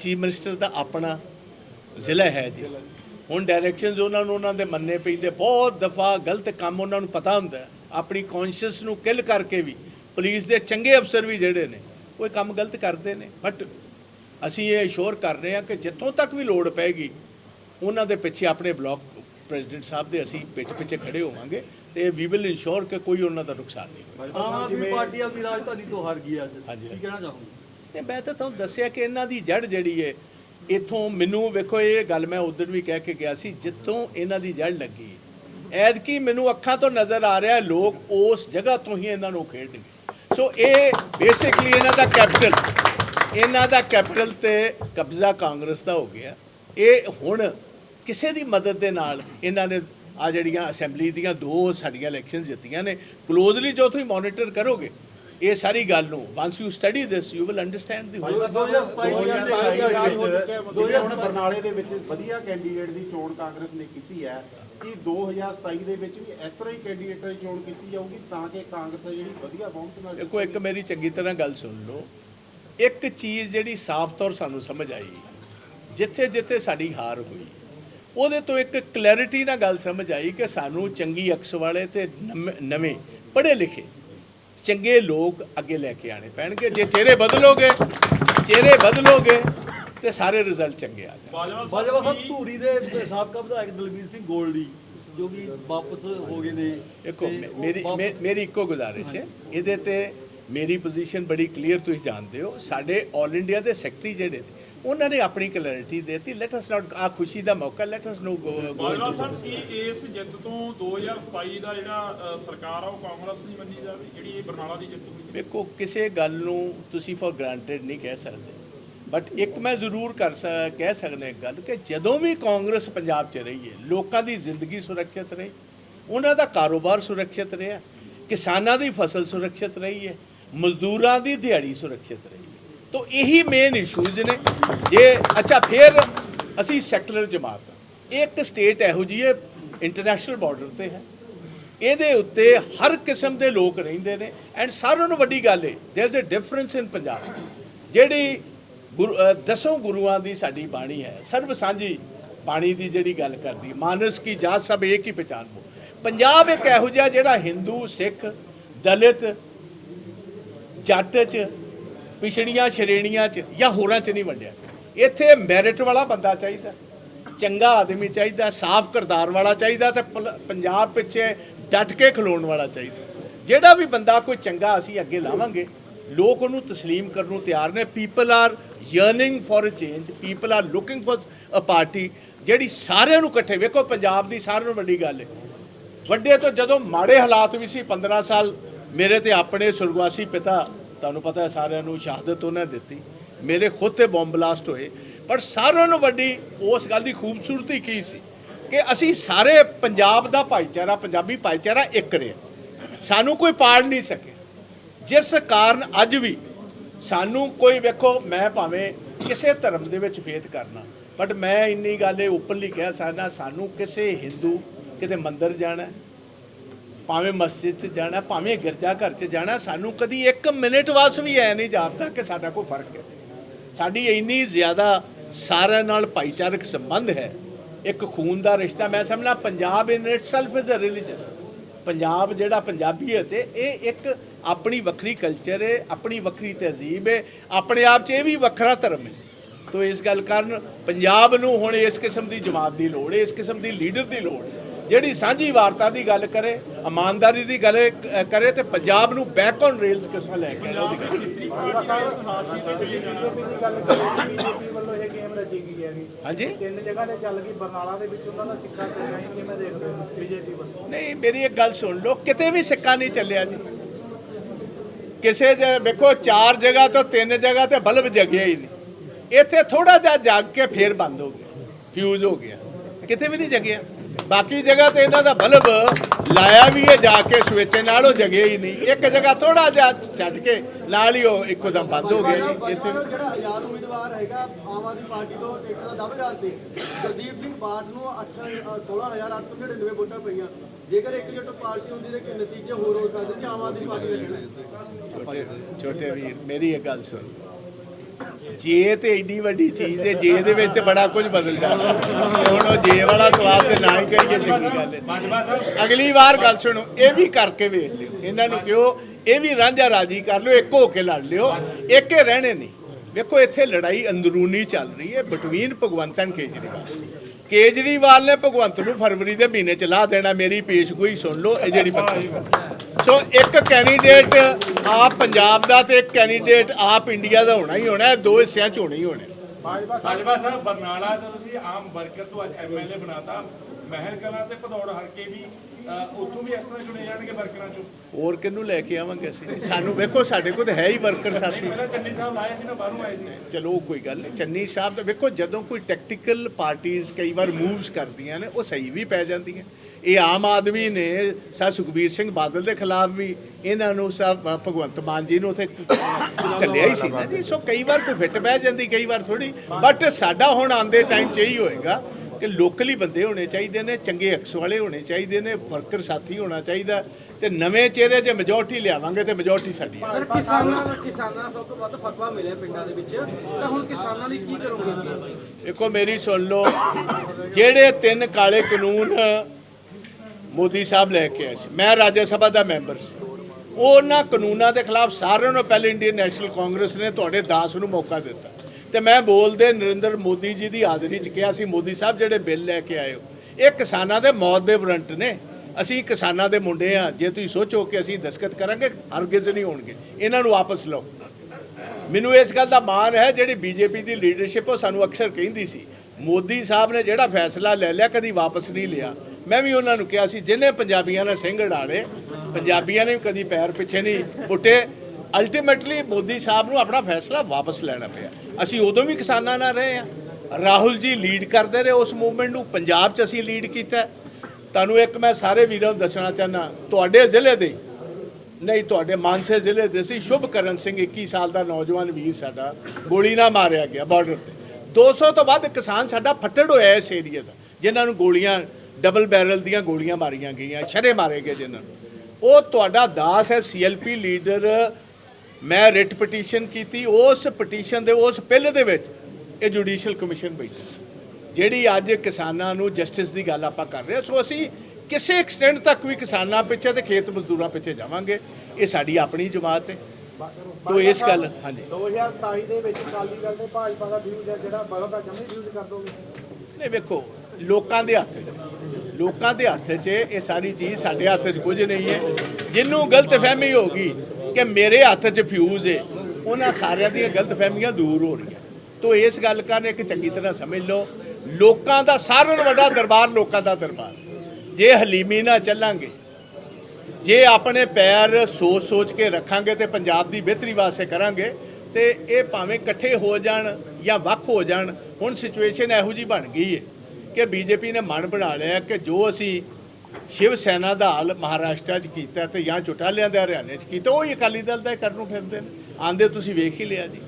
ਚੀਫ ਮਿਨਿਸਟਰ ਦਾ ਆਪਣਾ ਜ਼ਿਲ੍ਹਾ ਹੈ ਜੀ ਹੁਣ ਡਾਇਰੈਕਸ਼ਨਸ ਉਹਨਾਂ ਨੂੰ ਉਹਨਾਂ ਦੇ ਮੰਨੇ ਪੈਂਦੇ ਬਹੁਤ ਦਫਾ ਗਲਤ ਕੰਮ ਉਹਨਾਂ ਨੂੰ ਪਤਾ ਹੁੰਦਾ ਆਪਣੀ ਕੌਨਸ਼ੀਅਸ ਨੂੰ ਕਿਲ ਕਰਕੇ ਵੀ ਪੁਲਿਸ ਦੇ ਚੰਗੇ ਅਫਸਰ ਵੀ ਜਿਹੜੇ ਨੇ ਉਹ ਇਹ ਕੰਮ ਗਲਤ ਕਰਦੇ ਨੇ ਬਟ ਅਸੀਂ ਇਹ ਅਸ਼ੋਰ ਕਰ ਰਹੇ ਹਾਂ ਕਿ ਜਿੱਥੋਂ ਤੱਕ ਵੀ ਲੋੜ ਪੈਗੀ ਉਹਨਾਂ ਦੇ ਪਿੱਛੇ ਆਪਣੇ ਬਲਾਕ ਪ੍ਰੈਜ਼ੀਡੈਂਟ ਸਾਹਿਬ ਦੇ ਅਸੀਂ ਪਿੱਛੇ ਪਿੱਛੇ ਖੜੇ ਹੋਵਾਂਗੇ ਤੇ ਵੀ ਵਿਲ ਇਨਸ਼ੋਰ ਕਿ ਕੋਈ ਉਹਨਾਂ ਦਾ ਨੁਕਸਾਨ ਨਹੀਂ ਹੋਵੇ। ਆਮ ਆਦਮੀ ਪਾਰਟੀ ਆਪਣੀ ਰਾਜਧਾਨੀ ਤੋਂ ਹਾਰ ਗਈ ਅੱਜ। ਕੀ ਕਹਿਣਾ ਚਾਹੋਗੇ? ਤੇ ਮੈਂ ਤਾਂ ਤੁਹਾਨੂੰ ਦੱਸਿਆ ਕਿ ਇਹਨਾਂ ਦੀ ਜੜ ਜਿਹੜੀ ਹੈ ਇਥੋਂ ਮੈਨੂੰ ਵੇਖੋ ਇਹ ਗੱਲ ਮੈਂ ਉਦੋਂ ਵੀ ਕਹਿ ਕੇ ਗਿਆ ਸੀ ਜਿੱਥੋਂ ਇਹਨਾਂ ਦੀ ਜੜ ਲੱਗੀ ਐਦਕੀ ਮੈਨੂੰ ਅੱਖਾਂ ਤੋਂ ਨਜ਼ਰ ਆ ਰਿਹਾ ਲੋਕ ਉਸ ਜਗ੍ਹਾ ਤੋਂ ਹੀ ਇਹਨਾਂ ਨੂੰ ਖੇਡਣਗੇ। ਸੋ ਇਹ ਬੇਸਿਕਲੀ ਇਹਨਾਂ ਦਾ ਕੈਪੀਟਲ ਇਹਨਾਂ ਦਾ ਕੈਪੀਟਲ ਤੇ ਕਬਜ਼ਾ ਕਾਂਗਰਸ ਦਾ ਹੋ ਗਿਆ। ਇਹ ਹੁਣ ਕਿਸੇ ਦੀ ਮਦਦ ਦੇ ਨਾਲ ਇਹਨਾਂ ਨੇ ਆ ਜਿਹੜੀਆਂ ਅਸੈਂਬਲੀ ਦੀਆਂ ਦੋ ਸਾਡੀਆਂ ਇਲੈਕਸ਼ਨਸ ਜਿੱਤੀਆਂ ਨੇ ਕਲੋਜ਼ਲੀ ਜੋ ਤੁਸੀਂ ਮੋਨੀਟਰ ਕਰੋਗੇ ਇਹ ਸਾਰੀ ਗੱਲ ਨੂੰ once you study this you will understand the ਦੋ- 2027 ਜਿਵੇਂ ਦੋ ਹਜ਼ਾਰ ਹੁਣ ਬਰਨਾਲੇ ਦੇ ਵਿੱਚ ਵਧੀਆ ਕੈਂਡੀਡੇਟ ਦੀ ਚੋਣ ਕਾਂਗਰਸ ਨੇ ਕੀਤੀ ਹੈ ਕਿ 2027 ਦੇ ਵਿੱਚ ਵੀ ਇਸ ਤਰ੍ਹਾਂ ਹੀ ਕੈਂਡੀਡੇਟਾਂ ਦੀ ਚੋਣ ਕੀਤੀ ਜਾਊਗੀ ਤਾਂ ਕਿ ਕਾਂਗਰਸ ਜਿਹੜੀ ਵਧੀਆ ਪਹੁੰਚ ਨਾਲ ਦੇਖੋ ਇੱਕ ਮੇਰੀ ਚੰਗੀ ਤਰ੍ਹਾਂ ਗੱਲ ਸੁਣ ਲਓ। ਇੱਕ ਚੀਜ਼ ਜਿਹੜੀ ਸਾਫ਼ ਤੌਰ ਸਾਨੂੰ ਸਮਝ ਆਈ ਜਿੱਥੇ ਜਿੱਥੇ ਸਾਡੀ ਹਾਰ ਹੋਈ ਉਹਦੇ ਤੋਂ ਇੱਕ ਕਲੈਰਿਟੀ ਨਾਲ ਗੱਲ ਸਮਝ ਆਈ ਕਿ ਸਾਨੂੰ ਚੰਗੀ ਅਕਸ ਵਾਲੇ ਤੇ ਨਵੇਂ ਪੜ੍ਹੇ ਲਿਖੇ ਚੰਗੇ ਲੋਕ ਅੱਗੇ ਲੈ ਕੇ ਆਣੇ ਪੈਣਗੇ। ਜੇ ਚਿਹਰੇ ਬਦਲੋਗੇ ਚਿਹਰੇ ਬਦਲੋਗੇ ਤੇ ਸਾਰੇ ਰਿਜ਼ਲਟ ਚੰਗੇ ਆ ਜਾਣਗੇ। ਬਾਜਵਾ ਸਾਹਿਬ ਧੂਰੀ ਦੇ ਸਾਬਕਾ ਵਿਧਾਇਕ ਦਲਵੀਰ ਸਿੰਘ ਗੋਲਡੀ ਜੋ ਕਿ ਵਾਪਸ ਹੋ ਗਏ ਨੇ। ਦੇਖੋ ਮੇਰੀ ਮੇਰੀ ਇੱਕੋ ਗੁਜ਼ਾਰਿਸ਼ ਹੈ। ਇਹਦੇ ਤੇ ਮੇਰੀ ਪੋਜੀਸ਼ਨ ਬੜੀ ਕਲੀਅਰ ਤੁਸੀਂ ਜਾਣਦੇ ਹੋ। ਸਾਡੇ 올 ਇੰਡੀਆ ਦੇ ਸੈਕਟਰੀ ਜਿਹੜੇ ਉਹਨਾਂ ਨੇ ਆਪਣੀ ਕਲੈਰਿਟੀ ਦੇਤੀ। ਲੈਟ ਅਸ ਨਾਟ ਆ ਖੁਸ਼ੀ ਦਾ ਮੌਕਾ ਲੈਟ ਅਸ ਨੋ ਬਾਜਵਾ ਸਾਹਿਬ ਕੀ ਇਸ ਜਿੱਤ ਤੋਂ 2027 ਦਾ ਜਿਹੜਾ ਸਰਕਾਰ ਆ ਉਹ ਕਾਂਗਰਸ ਦੀ ਮੰਨੀ ਜਾਵੇ ਜਿਹੜੀ ਇਹ ਬਰਨਾਲਾ ਦੀ ਜਿੱਤ ਹੋਈ। ਵੇਖੋ ਕਿਸੇ ਗੱਲ ਨੂੰ ਤੁਸੀਂ ਫॉर ਗ੍ਰਾਂਟਡ ਨਹੀਂ ਕਹਿ ਸਕਦੇ। ਬਟ ਇੱਕ ਮੈਂ ਜ਼ਰੂਰ ਕਰ ਕਹਿ ਸਕਦਾ ਇੱਕ ਗੱਲ ਕਿ ਜਦੋਂ ਵੀ ਕਾਂਗਰਸ ਪੰਜਾਬ 'ਚ ਰਹੀ ਹੈ ਲੋਕਾਂ ਦੀ ਜ਼ਿੰਦਗੀ ਸੁਰੱਖਿਅਤ ਰਹੀ। ਉਹਨਾਂ ਦਾ ਕਾਰੋਬਾਰ ਸੁਰੱਖਿਅਤ ਰਿਹਾ। ਕਿਸਾਨਾਂ ਦੀ ਫਸਲ ਸੁਰੱਖਿਅਤ ਰਹੀ ਹੈ। ਮਜ਼ਦੂਰਾਂ ਦੀ ਦਿਹਾੜੀ ਸੁਰੱਖਿਅਤ ਰਹੀ। ਤੋ ਇਹੀ ਮੇਨ ਇਸ਼ੂਜ਼ ਨੇ। ਜੇ, ਅੱਛਾ, ਫਿਰ ਅਸੀਂ ਸੈਕੂਲਰ ਜਮਾਤ। ਹਾਂ। ਇੱਕ ਸਟੇਟ ਇਹੋ ਜਿਹੀ ਹੈ ਇੰਟਰਨੈਸ਼ਨਲ ਬਾਰਡਰ ਤੇ ਹੈ। ਇਹਦੇ ਉੱਤੇ ਹਰ ਕਿਸਮ ਦੇ ਲੋਕ ਰਹਿੰਦੇ ਨੇ। ਐਂਡ ਸਾਰਿਆਂ ਨੂੰ ਵੱਡੀ ਗੱਲ ਹੈ there is a difference in Punjab. ਜਿਹੜੀ ਗੁਰੂ ਦਸੋਂ ਗੁਰੂਆਂ ਦੀ ਸਾਡੀ ਬਾਣੀ ਹੈ, ਸਰਬ ਸਾਂਝੀ ਬਾਣੀ ਦੀ ਜਿਹੜੀ ਗੱਲ ਕਰਦੀ, ਮਾਨਸ ਕੀ ਜਾਤ ਸਭ ਏਕ ਹੀ ਪਛਾਣ ਹੋ ਪੰਜਾਬ ਇੱਕ ਇਹੋ ਜਿਹਾ ਜਿਹੜਾ ਹਿੰਦੂ ਸਿੱਖ ਦਲਿਤ ਜੱਟ ਚ ਪਿਛੜੀਆਂ ਸ਼੍ਰੇਣੀਆਂ 'ਚ ਜਾਂ ਹੋਰਾਂ 'ਚ ਨਹੀਂ ਵੰਡਿਆ। ਇੱਥੇ ਮੈਰਿਟ ਵਾਲਾ ਬੰਦਾ ਚਾਹੀਦਾ, ਚੰਗਾ ਆਦਮੀ ਚਾਹੀਦਾ, ਸਾਫ਼ ਕਰਦਾਰ ਵਾਲਾ ਚਾਹੀਦਾ ਤੇ ਪੰਜਾਬ ਪਿੱਛੇ ਡਟ ਕੇ ਖਲੋਣ ਵਾਲਾ ਚਾਹੀਦਾ। ਜਿਹੜਾ ਵੀ ਬੰਦਾ ਕੋਈ ਚੰਗਾ ਅਸੀਂ ਅੱਗੇ ਲਾਵਾਂਗੇ, ਲੋਕ ਉਹਨੂੰ تسلیم ਕਰਨ ਨੂੰ ਤਿਆਰ ਨੇ। People are yearning for a change people are looking for a party ਜਿਹੜੀ ਸਾਰਿਆਂ ਨੂੰ ਇਕੱਠੇ, ਵੇਖੋ ਪੰਜਾਬ ਦੀ ਸਾਰਿਆਂ ਨੂੰ ਵੱਡੀ ਗੱਲ ਹੈ ਵੱਡੇ ਤੋਂ ਜਦੋਂ ਮਾੜੇ ਹਾਲਾਤ ਵੀ ਸੀ 15 ਸਾਲ ਮੇਰੇ ਤੇ ਆਪਣੇ ਸੁਰਗਵਾਸੀ ਪਿਤਾ ਤੁਹਾਨੂੰ ਪਤਾ ਹੈ ਸਾਰਿਆਂ ਨੂੰ ਸ਼ਹਾਦਤ ਉਹਨਾਂ ਦਿੱਤੀ। ਮੇਰੇ ਖੁਦ ਤੇ ਬੰਬ ਬਲਾਸਟ ਹੋਏ। ਪਰ ਸਾਰਿਆਂ ਨੂੰ ਵੱਡੀ ਉਸ ਗੱਲ ਦੀ ਖੂਬਸੂਰਤੀ ਕੀ ਸੀ ਕਿ ਅਸੀਂ ਸਾਰੇ ਪੰਜਾਬ ਦਾ ਭਾਈਚਾਰਾ, ਪੰਜਾਬੀ ਭਾਈਚਾਰਾ ਇੱਕ ਰਿਹਾ। ਸਾਨੂੰ ਕੋਈ ਪਾੜ ਨਹੀਂ ਸਕੇ। ਜਿਸ ਕਾਰਨ ਅੱਜ ਵੀ ਸਾਨੂੰ ਕੋਈ ਵੇਖੋ, ਮੈਂ ਭਾਵੇਂ ਕਿਸੇ ਧਰਮ ਦੇ ਵਿੱਚ ਫੇਥ ਕਰਨਾ ਬਟ ਮੈਂ ਇੰਨੀ ਗੱਲ ਇਹ ਓਪਨਲੀ ਕਹਿ ਸਕਦਾ, ਸਾਨੂੰ ਕਿਸੇ ਹਿੰਦੂ ਕਿਤੇ ਮੰਦਰ ਜਾਣਾ ਭਾਵੇਂ ਮਸਜਿਦ 'ਚ ਜਾਣਾ, ਭਾਵੇਂ ਗਿਰਜਾ ਘਰ 'ਚ ਜਾਣਾ, ਸਾਨੂੰ ਕਦੀ 1 ਮਿੰਟ ਵਾਸ ਵੀ ਐ ਨਹੀਂ ਜਾਪਦਾ ਕਿ ਸਾਡਾ ਕੋਈ ਫ਼ਰਕ ਹੈ। ਸਾਡੀ ਇੰਨੀ ਜ਼ਿਆਦਾ ਸਾਰਿਆਂ ਨਾਲ ਭਾਈਚਾਰਕ ਸੰਬੰਧ ਹੈ। ਇੱਕ ਖੂਨ ਦਾ ਰਿਸ਼ਤਾ, ਮੈਂ ਸਮਝਣਾ Punjab in itself is a religion Punjab ਜਿਹੜਾ ਪੰਜਾਬੀਅਤ ਹੈ, ਇਹ ਇੱਕ ਆਪਣੀ ਵੱਖਰੀ ਕਲਚਰ ਹੈ, ਆਪਣੀ ਵੱਖਰੀ ਤਹਿਜ਼ੀਬ ਹੈ, ਆਪਣੇ ਆਪ 'ਚ ਇਹ ਵੀ ਵੱਖਰਾ ਧਰਮ ਹੈ। ਤੋ ਇਸ ਗੱਲ ਕਾਰਨ ਪੰਜਾਬ ਨੂੰ ਹੁਣ ਇਸ ਕਿਸਮ ਦੀ ਜਮਾਤ ਦੀ ਲੋੜ ਹੈ, ਇਸ ਕਿਸਮ ਦੀ ਲੀਡਰ ਦੀ ਲੋੜ ਹੈ। ਜਿਹੜੀ ਸਾਂਝੀ ਵਾਰਤਾ ਦੀ ਗੱਲ ਕਰੇ ਇਮਾਨਦਾਰੀ ਦੀ ਗੱਲ ਕਰੇ ਤੇ ਪੰਜਾਬ ਨੂੰ ਬੈਕ ਔਨ ਰੇਲਸ ਕਿਸ ਤਰ੍ਹਾਂ ਲੈ ਕੇ ਆਏ ਉਹਦੀ ਗੱਲ। ਬਾਜਵਾ ਸਾਹਿਬ ਬੀਜੇਪੀ ਦੀ ਗੱਲ ਕਰੀਏ ਬੀਜੇਪੀ ਵੱਲੋਂ ਇਹ ਗੇਮ ਰਚੀ ਗਈ ਹੈਗੀ ਹਾਂਜੀ? ਤਿੰਨ ਜਗ੍ਹਾ ਤੇ ਚੱਲ ਗਈ ਬਰਨਾਲਾ ਦੇ ਵਿੱਚ ਉਹਨਾਂ ਦਾ ਸਿੱਕਾ ਚੱਲਿਆ ਇਹ ਕਿਵੇਂ ਦੇਖਦੇ ਹੋ ਬੀਜੇਪੀ ਵੱਲੋਂ? ਨਹੀਂ ਮੇਰੀ ਇੱਕ ਗੱਲ ਸੁਣ ਲਓ ਕਿਤੇ ਵੀ ਸਿੱਕਾ ਨਹੀਂ ਚੱਲਿਆ ਜੀ। ਕਿਸੇ ਦੇ ਵੇਖੋ ਚਾਰ ਜਗ੍ਹਾ ਤੋਂ ਤਿੰਨ ਜਗ੍ਹਾ ਤੇ ਬਲਬ ਜਗਿਆ ਹੀ ਨਹੀਂ। ਇੱਥੇ ਥੋੜਾ ਜਿਹਾ ਜਗ ਕੇ ਫੇਰ ਬੰਦ ਹੋ ਗਿਆ ਫਿਊਜ਼ ਹੋ ਗਿਆ। ਕਿਤੇ ਵੀ ਨਹੀਂ ਜਗਿਆ। ਬਾਕੀ ਜਗ੍ਹਾ ਤੇ ਇਹਨਾਂ ਦਾ ਬਲਬ ਲਾਇਆ ਵੀ ਹੈ ਜਾ ਕੇ ਸਵਿਚ ਨਾਲ ਉਹ ਜਗਿਆ ਹੀ ਨਹੀਂ। ਇੱਕ ਜਗ੍ਹਾ ਥੋੜਾ ਜਿਹਾ ਛੱਡ ਕੇ ਨਾਲ ਹੀ ਉਹ ਇੱਕੋ ਦਮ ਬੰਦ ਹੋ ਗਿਆ ਜੀ ਇੱਥੇ ਜਿਹੜਾ ਆਜ਼ਾਦ ਉਮੀਦਵਾਰ ਹੈਗਾ ਆਮ ਆਦਮੀ ਪਾਰਟੀ ਤੋਂ ਟਿਕਟ ਦਾ ਦਾਅਵੇਦਾਰ ਤੇ ਗੁਰਦੀਪ ਸਿੰਘ ਬਾਠ ਨੂੰ 8 16899 ਵੋਟਾਂ ਪਈਆਂ। ਜੇਕਰ ਇਕਜੁੱਟ ਪਾਰਟੀ ਹੁੰਦੀ ਤਾਂ ਕਿ ਨਤੀਜੇ ਹੋਰ ਹੋ ਸਕਦੇ ਸੀ ਆਮ ਆਦਮੀ ਪਾਰਟੀ ਦਾ ਛੋਟੇ ਵੀਰ ਮੇਰੀ ਇੱਕ ਗੱਲ ਸੁਣ। ਜੇ ਤੇ ਏਡੀ ਵੱਡੀ ਚੀਜ਼ ਹੈ, ਜੇ ਦੇ ਵਿੱਚ ਤੇ ਬੜਾ ਕੁਝ ਬਦਲ ਜਾਂਦਾ ਹੁਣ ਉਹ ਜੇ ਵਾਲਾ ਸਵਾਲ ਤੇ ਨਾ ਹੀ ਕਰੀਏ ਚੰਗੀ ਗੱਲ ਹੈ? ਅਗਲੀ ਵਾਰ ਗੱਲ ਸੁਣੋ, ਇਹ ਵੀ ਕਰਕੇ ਵੇਖ ਲਿਓ। ਇਹਨਾਂ ਨੂੰ ਕਿਉਂ ਇਹ ਵੀ ਰਾਂਝਾ ਰਾਜੀ ਕਰ ਲਿਓ, ਇੱਕ ਹੋ ਕੇ ਲੜ ਲਿਓ। ਇੱਕ ਰਹਿਣੇ ਨਹੀਂ ਵੇਖੋ, ਇੱਥੇ ਲੜਾਈ ਅੰਦਰੂਨੀ ਚੱਲ ਰਹੀ ਹੈ ਬਿਟਵੀਨ ਭਗਵੰਤ ਐਂਡ ਕੇਜਰੀਵਾਲ। ਕੇਜਰੀਵਾਲ ਨੇ ਭਗਵੰਤ ਨੂੰ ਫਰਵਰੀ ਦੇ ਮਹੀਨੇ ਚ ਲਾ ਦੇਣਾ, ਮੇਰੀ ਪੇਸ਼ਗੋਈ ਸੁਣ ਲਓ, ਇਹ ਜਿਹੜੀ ਪੱਤਰੀ ਸੋ ਇੱਕ ਕੈਂਡੀਡੇਟ ਆਪ ਪੰਜਾਬ ਦਾ ਤੇ ਇੱਕ ਕੈਂਡੀਡੇਟ ਆਪ ਇੰਡੀਆ ਦਾ ਹੋਣਾ ਹੀ ਹੋਣਾ ਹੈ ਦੋ ਹਿੱਸਿਆਂ ਚ ਹੋਣੇ ਹੀ ਹੋਣੇ। ਬਾਜਵਾ ਸਾਹਿਬ ਸਾਜਵਾ ਸਾਹਿਬ ਬਰਨਾਲਾ ਤੋਂ ਤੁਸੀਂ ਆਮ ਵਰਕਰ ਤੋਂ ਅੱਜ ਐਮਐਲਏ ਬਣਾਤਾ ਮਹਿਲ ਕਲਾਂ ਤੇ ਭਦੌੜ ਹਲਕੇ ਵੀ ਅਹ, ਉੱਥੋਂ ਵੀ ਇਸ ਤਰ੍ਹਾਂ ਚੁਣੇ ਜਾਣਗੇ ਵਰਕਰਾਂ ਚੋਂ? ਹੋਰ ਕਿਹਨੂੰ ਲੈ ਕੇ ਆਵਾਂਗੇ ਅਸੀਂ? ਸਾਨੂੰ ਵੇਖੋ ਸਾਡੇ ਕੋਲ ਤਾਂ ਹੈ ਹੀ ਵਰਕਰ ਸਾਥੀ। ਪਹਿਲਾਂ ਚੰਨੀ ਸਾਹਿਬ ਲਾਏ ਸੀ ਨਾ ਬਾਹਰੋਂ ਆਏ ਸੀ। ਚਲੋ ਕੋਈ ਗੱਲ ਨਹੀਂ। ਚੰਨੀ ਸਾਹਿਬ ਵੇਖੋ ਜਦੋਂ ਕੋਈ ਟੈਕਟੀਕਲ ਪਾਰਟੀਆਂ ਕਈ ਵਾਰ ਮੂਵਸ ਕਰਦੀਆਂ ਨੇ ਉਹ ਸਹੀ ਵੀ ਪੈ ਜਾਂਦੀਆਂ। ਇਹ ਆਮ ਆਦਮੀ ਨੇ ਸਾ ਸੁਖਬੀਰ ਸਿੰਘ ਬਾਦਲ ਦੇ ਖਿਲਾਫ ਵੀ ਇਹਨਾਂ ਨੂੰ ਸਭ ਭਗਵੰਤ ਮਾਨ ਜੀ ਨੂੰ ਉਥੇ ਕੱਲਿਆ ਹੀ ਸੀ ਨਾ ਜੀ। ਸੋ ਕਈ ਵਾਰ ਕੋਈ ਫਿੱਟ ਬਹਿ ਜਾਂਦੀ ਕਈ ਵਾਰ ਥੋੜੀ ਬਟ ਸਾਡਾ ਹੁਣ ਆਂਦੇ ਟਾਈਮ 'ਚ ਇਹੀ ਹੋਏਗਾ ਕਿ ਲੋਕਲੀ ਬੰਦੇ ਹੋਣੇ ਚਾਹੀਦੇ ਨੇ ਚੰਗੇ ਅਕਸ ਵਾਲੇ ਹੋਣੇ ਚਾਹੀਦੇ ਨੇ ਵਰਕਰ ਸਾਥੀ ਹੋਣਾ ਚਾਹੀਦਾ ਤੇ ਨਵੇਂ ਚਿਹਰੇ ਜੇ ਮੈਜੋਰਟੀ ਲਿਆਵਾਂਗੇ ਤੇ ਮੈਜੋਰਟੀ ਸਾਡੀ ਆ। ਸਰ ਕਿਸਾਨਾਂ ਕਿਸਾਨਾਂ ਸਭ ਤੋਂ ਵੱਧ ਫਤਵਾ ਮਿਲਿਆ ਪਿੰਡਾਂ ਦੇ ਵਿੱਚ। ਤਾਂ ਹੁਣ ਕਿਸਾਨਾਂ ਲਈ ਕੀ ਕਰੋਗੇ? ਦੇਖੋ ਮੇਰੀ ਸੁਣ ਲਓ ਜਿਹੜੇ ਤਿੰਨ ਕਾਲੇ ਕਾਨੂੰਨ ਮੋਦੀ ਸਾਹਿਬ ਲੈ ਕੇ ਆਏ ਸੀ। ਮੈਂ ਰਾਜ ਸਭਾ ਦਾ ਮੈਂਬਰ ਸੀ। ਉਹਨਾਂ ਕਾਨੂੰਨਾਂ ਦੇ ਖਿਲਾਫ ਸਾਰਿਆਂ ਨੂੰ ਪਹਿਲੇ ਇੰਡੀਅਨ ਨੈਸ਼ਨਲ ਕਾਂਗਰਸ ਨੇ ਤੁਹਾਡੇ ਦਾਸ ਨੂੰ ਮੌਕਾ ਦਿੱਤਾ। ਤੇ ਮੈਂ ਬੋਲਦੇ ਨਰਿੰਦਰ ਮੋਦੀ ਜੀ ਦੀ ਹਾਜ਼ਰੀ 'ਚ ਕਿਹਾ ਸੀ, ਮੋਦੀ ਸਾਹਿਬ ਜਿਹੜੇ ਬਿੱਲ ਲੈ ਕੇ ਆਏ ਹੋ, ਇਹ ਕਿਸਾਨਾਂ ਦੇ ਮੌਤ ਦੇ ਵਾਰੰਟ ਨੇ। ਅਸੀਂ ਕਿਸਾਨਾਂ ਦੇ ਮੁੰਡੇ ਆ ਜੇ ਤੁਸੀਂ ਸੋਚੋ ਕਿ ਅਸੀਂ ਦਸਖਤ ਕਰਾਂਗੇ, ਹਰਗਿਜ਼ ਨਹੀਂ ਹੋਣਗੇ। ਇਹਨਾਂ ਨੂੰ ਵਾਪਸ ਲਓ। ਮੈਨੂੰ ਇਸ ਗੱਲ ਦਾ ਮਾਣ ਹੈ, ਜਿਹੜੀ ਬੀਜੇਪੀ ਦੀ ਲੀਡਰਸ਼ਿਪ ਉਹ ਸਾਨੂੰ ਅਕਸਰ ਕਹਿੰਦੀ ਸੀ, ਮੋਦੀ ਸਾਹਿਬ ਨੇ ਜਿਹੜਾ ਫੈਸਲਾ ਲੈ ਲਿਆ, ਕਦੀ ਵਾਪਸ ਨਹੀਂ ਲਿਆ। ਮੈਂ ਵੀ ਉਹਨਾਂ ਨੂੰ ਕਿਹਾ ਸੀ ਜਿਨੇ ਪੰਜਾਬੀਆਂ ਨੇ ਸਿੰਘ ਢਾਲੇ ਪੰਜਾਬੀਆਂ ਨੇ ਵੀ ਕਦੀ ਪੈਰ ਪਿੱਛੇ ਨਹੀਂ ਪੁੱਟੇ। ਅਲਟੀਮੇਟਲੀ ਮੋਦੀ ਸਾਹਿਬ ਨੂੰ ਆਪਣਾ ਫੈਸਲਾ ਵਾਪਸ ਲੈਣਾ ਪਿਆ। ਅਸੀਂ ਉਦੋਂ ਵੀ ਕਿਸਾਨਾਂ ਨਾਲ ਰਹੇ ਆ ਰਾਹੁਲ ਜੀ ਲੀਡ ਕਰਦੇ ਰਹੇ ਉਸ ਮੂਵਮੈਂਟ ਨੂੰ, ਪੰਜਾਬ 'ਚ ਅਸੀਂ ਲੀਡ ਕੀਤਾ। ਤੁਹਾਨੂੰ ਇੱਕ ਮੈਂ ਸਾਰੇ ਵੀਰਾਂ ਨੂੰ ਦੱਸਣਾ ਚਾਹਨਾ ਤੁਹਾਡੇ ਜ਼ਿਲ੍ਹੇ ਦੇ, ਨਹੀਂ, ਤੁਹਾਡੇ ਮਾਨਸੇ ਜ਼ਿਲ੍ਹੇ ਦੇ ਸੀ ਸ਼ੁਭਕਰਨ ਸਿੰਘ 21 ਸਾਲ ਦਾ ਨੌਜਵਾਨ ਵੀਰ ਸਾਡਾ, ਗੋਲੀ ਨਾਲ ਮਾਰਿਆ ਗਿਆ ਬਾਰਡਰ ਤੇ। 200 ਤੋਂ ਵੱਧ ਕਿਸਾਨ ਸਾਡਾ ਫੱਟੜ ਹੋਇਆ ਇਸ ਏਰੀਆ ਦਾ, ਜਿਨ੍ਹਾਂ ਨੂੰ ਗੋਲੀਆਂ ਡਬਲ ਬੈਰਲ ਦੀਆਂ ਗੋਲੀਆਂ ਮਾਰੀਆਂ ਗਈਆਂ ਛਰੇ ਮਾਰੇ ਗਏ ਜਿਨ੍ਹਾਂ ਨੂੰ। ਉਹ ਤੁਹਾਡਾ ਦਾਸ ਹੈ ਸੀਐਲਪੀ ਲੀਡਰ ਮੈਂ ਰਿਟ ਪਟੀਸ਼ਨ ਕੀਤੀ ਉਸ ਪਟੀਸ਼ਨ ਦੇ ਉਸ ਪਿੱਲ ਦੇ ਵਿੱਚ ਇਹ ਜੁਡੀਸ਼ੀਅਲ ਕਮਿਸ਼ਨ ਬੈਠੀ। ਜਿਹੜੀ ਅੱਜ ਕਿਸਾਨਾਂ ਨੂੰ ਜਸਟਿਸ ਦੀ ਗੱਲ ਆਪਾਂ ਕਰ ਰਹੇ ਹਾਂ ਸੋ ਅਸੀਂ ਕਿਸੇ ਐਕਸਟੈਂਟ ਤੱਕ ਵੀ ਕਿਸਾਨਾਂ ਪਿੱਛੇ ਤੇ ਖੇਤ ਮਜ਼ਦੂਰਾਂ ਪਿੱਛੇ ਜਾਵਾਂਗੇ। ਇਹ ਸਾਡੀ ਆਪਣੀ ਜਮਾਤ ਹੈ। ਤੋ ਇਸ ਗੱਲ ਹਾਂਜੀ। 2027 ਦੇ ਵਿੱਚ ਅਕਾਲੀ ਦਲ ਤੇ ਭਾਜਪਾ ਦਾ ਵਿਊਜ਼ ਹੈ ਜਿਹੜਾ ਬਦਲ ਦਾ ਜਮੇ ਵਿਊਜ਼ ਕਰ ਦੋਗੇ? ਨਹੀਂ ਵੇਖੋ ਲੋਕਾਂ ਦੇ ਹੱਥ 'ਚ ਲੋਕਾਂ ਦੇ ਹੱਥ 'ਚ ਇਹ ਸਾਰੀ ਚੀਜ਼ ਸਾਡੇ ਹੱਥ 'ਚ ਕੁਝ ਨਹੀਂ ਹੈ। ਜਿਹਨੂੰ ਗਲਤਫਹਿਮੀ ਹੋ ਗਈ ਕਿ ਮੇਰੇ ਹੱਥ 'ਚ ਫਿਊਜ਼ ਹੈ ਉਹਨਾਂ ਸਾਰਿਆਂ ਦੀਆਂ ਗਲਤਫਹਿਮੀਆਂ ਦੂਰ ਹੋ ਰਹੀਆਂ। ਤੋ ਇਸ ਗੱਲ ਕਰਨ ਇੱਕ ਚੰਗੀ ਤਰ੍ਹਾਂ ਸਮਝ ਲਓ, ਲੋਕਾਂ ਦਾ ਸਾਰਿਆਂ ਨਾਲੋਂ ਵੱਡਾ ਦਰਬਾਰ ਲੋਕਾਂ ਦਾ ਦਰਬਾਰ। ਜੇ ਹਲੀਮੀ ਨਾਲ ਚੱਲਾਂਗੇ, ਜੇ ਆਪਣੇ ਪੈਰ ਸੋਚ ਸੋਚ ਕੇ ਰੱਖਾਂਗੇ ਤੇ ਪੰਜਾਬ ਦੀ ਬਿਹਤਰੀ ਵਾਸਤੇ ਕਰਾਂਗੇ, ਤੇ ਇਹ ਭਾਵੇਂ ਇਕੱਠੇ ਹੋ ਜਾਣ ਜਾਂ ਵੱਖ ਹੋ ਜਾਣ, ਹੁਣ ਸਿਚੁਏਸ਼ਨ ਇਹੋ ਜੀ ਬਣ ਗਈ ਹੈ ਕਿ ਬੀਜੇਪੀ ਨੇ ਮਨ ਬਣਾ ਲਿਆ ਕਿ ਜੋ ਅਸੀਂ ਸ਼ਿਵ ਸੈਨਾ ਦਾ ਹਾਲ ਮਹਾਰਾਸ਼ਟਰ 'ਚ ਕੀਤਾ ਤੇ ਜਾਂ ਚੁਟਾਲਿਆਂ ਦੇ ਹਰਿਆਣੇ 'ਚ ਕੀਤਾ, ਉਹ ਹੀ ਅਕਾਲੀ ਦਲ ਦਾ ਹੀ ਕਰਨ ਨੂੰ ਫਿਰਦੇ ਨੇ। ਆਂਦੇ ਤੁਸੀਂ ਵੇਖ ਹੀ ਲਿਆ ਜੀ।